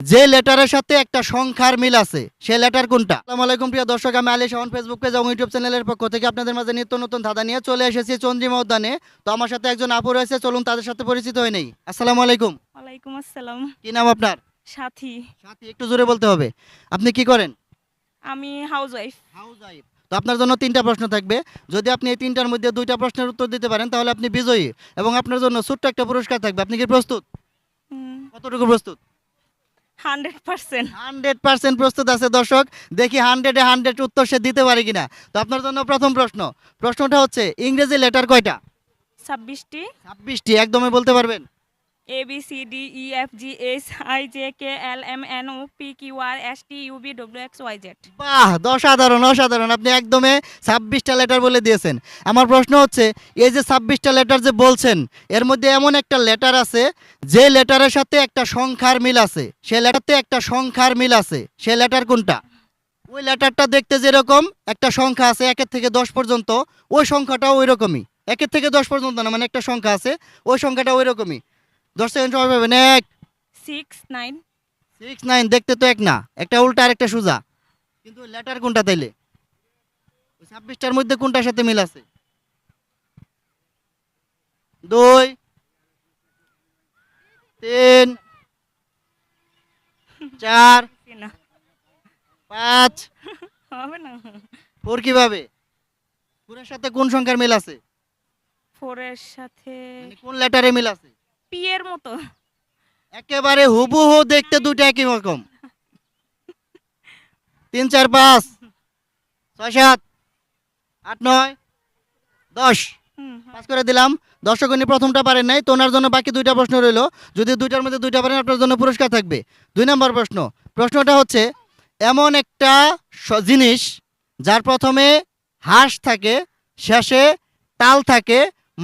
যে লেটারের সাথে একটা সংখ্যার মিল আছে সে লেটার কোনটা? আসসালামু আলাইকুম প্রিয় দর্শক আমি আলী শাহন ফেসবুক পেজ এবং ইউটিউব চ্যানেলের পক্ষ থেকে আপনাদের মাঝে নিত্য নতুন ধাঁধা নিয়ে চলে এসেছি চন্দ্রিমা উদ্যানে তো আমার সাথে একজন আপু রয়েছে চলুন তাদের সাথে পরিচিত হয়ে নেই। আসসালামু আলাইকুম। ওয়ালাইকুম আসসালাম। কি নাম আপনার? সাথী। সাথী একটু জোরে বলতে হবে। আপনি কি করেন? আমি হাউস ওয়াইফ তো আপনার জন্য তিনটা প্রশ্ন থাকবে। যদি আপনি এই তিনটার মধ্যে দুইটা প্রশ্নের উত্তর দিতে পারেন তাহলে আপনি বিজয়ী এবং আপনার জন্য ছোট্ট একটা পুরস্কার থাকবে। আপনি কি প্রস্তুত? কতটুকু প্রস্তুত? Hundred percent. হান্ড্রেড পার্সেন্ট প্রস্তুত আছে দর্শক। দেখি হান্ড্রেডে হান্ড্রেড উত্তর সে দিতে পারে কিনা। তো আপনার জন্য প্রথম প্রশ্ন। প্রশ্নটা হচ্ছে ইংরেজি লেটার কয়টা? ছাব্বিশটি। ছাব্বিশটি একদমই বলতে পারবেন? A B C D E F G H I J K L M N O P Q R S T U V W X Y Z বাহ অসাধারণ অসাধারণ। আপনি একদমে ছাব্বিশটা লেটার বলে দিয়েছেন। আমার প্রশ্ন হচ্ছে, এই যে ছাব্বিশটা লেটার যে বলছেন, এর মধ্যে এমন একটা লেটার আছে, যে লেটারের সাথে একটা সংখ্যার মিল আছে। সে লেটারতে একটা সংখ্যার মিল আছে। সে লেটার কোনটা? ওই লেটারটা দেখতে যেরকম, একটা সংখ্যা আছে একের থেকে দশ পর্যন্ত, ওই সংখ্যাটাও ওই রকমই একের থেকে দশ পর্যন্ত না মানে একটা সংখ্যা আছে, ওই সংখ্যাটা ওই রকমই দশ সেকেন্ড সময় পাবেন এক। Six nine. সিক্স নাইন দেখতে তো এক না। একটা উল্টা আর একটা সোজা। কিন্তু লেটার কোনটা তাইলে? ওই ছাব্বিশটার মধ্যে কোনটার সাথে মিল আছে? দুই। তিন। চার। পাঁচ। হবে না। ফোর কীভাবে? ফোরের সাথে কোন সংখ্যার মিল আছে? ফোরের সাথে মানে কোন লেটারে মিল আছে? পি এর মতো। একেবারে হুবহু দেখতে দুটো একই রকম। তিন চার পাঁচ ছয় সাত আট নয় দশ। পাস করে দিলাম। দর্শক উনি প্রথমটা পারেন নাই তোনার জন্য বাকি দুইটা প্রশ্ন রইল। যদি দুইটার মধ্যে দুইটা পারেন আপনার জন্য পুরস্কার থাকবে। দুই নম্বর প্রশ্ন। প্রশ্নটা হচ্ছে এমন একটা জিনিস যার প্রথমে হাঁস থাকে শেষে তাল থাকে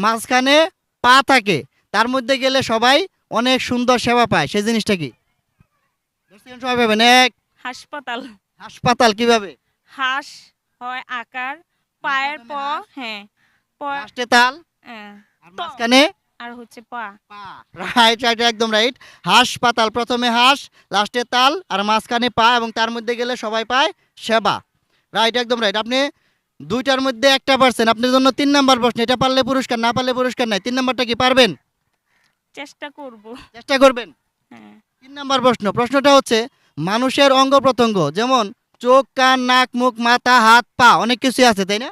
মাঝখানে পা থাকে। তার মধ্যে গেলে সবাই অনেক সুন্দর সেবা পায়। সেই জিনিসটা কি? দশ পাবেন এক হাসপাতাল। হাসপাতাল কীভাবে? হাঁস হয় আকার পায়ের প হ্যাঁ লাস্টে তাল হ্যাঁ, আর মাঝখানে? আর হচ্ছে পা। রাইট রাইট একদম রাইট হাসপাতাল প্রথমে হাঁস লাস্টে তাল আর মাঝখানে পা এবং তার মধ্যে গেলে সবাই পায় সেবা। রাইট একদম রাইট আপনি দুইটার মধ্যে একটা পারছেন আপনার জন্য তিন নাম্বার প্রশ্ন এটা পারলে পুরস্কার না পারলে পুরস্কার নাই। তিন নাম্বারটা কি পারবেন? চেষ্টা করব। চেষ্টা করবেন? হ্যাঁ। তিন নাম্বার প্রশ্ন। প্রশ্নটা হচ্ছে মানুষের অঙ্গ প্রত্যঙ্গ যেমন চোখ কান নাক মুখ মাথা হাত পা অনেক কিছু আছে তাই না?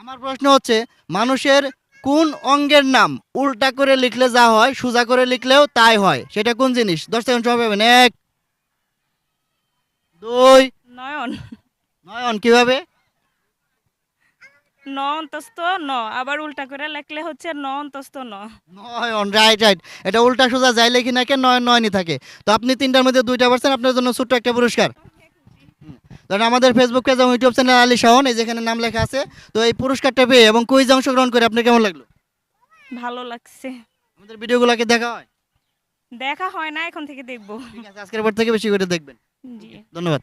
আমার প্রশ্ন হচ্ছে মানুষের কোন অঙ্গের নাম উল্টা করে লিখলে যা হয় সোজা করে লিখলেও তাই হয়? সেটা কোন জিনিস? দশ সেকেন্ড সময় পাবেন। এক দুই নয়ন। নয়ন কীভাবে? ন অন্তস্থ ন। আবার উল্টা করে লেখলে হচ্ছে ন। অন্তস্থ ন নয়ন রাইট রাইট এটা উল্টা সোজা যাই লেখি নাকি নয়ন নয়নই থাকে। তো আপনি তিনটার মধ্যে দুইটা পারছেন আপনার জন্য ছোট্ট একটা পুরস্কার। ধরেন আমাদের ফেসবুক পেজ এবং ইউটিউব চ্যানেল আলী শাহন এই যেখানে নাম লেখা আছে তো এই পুরস্কারটা পেয়ে এবং কুইজ অংশগ্রহণ করে আপনার কেমন লাগল? ভালো লাগছে। আমাদের ভিডিওগুলোকে দেখা হয়। দেখা হয় না এখন থেকে দেখব। ঠিক আছে আজকের পর থেকে বেশি করে দেখবেন। জি। ধন্যবাদ।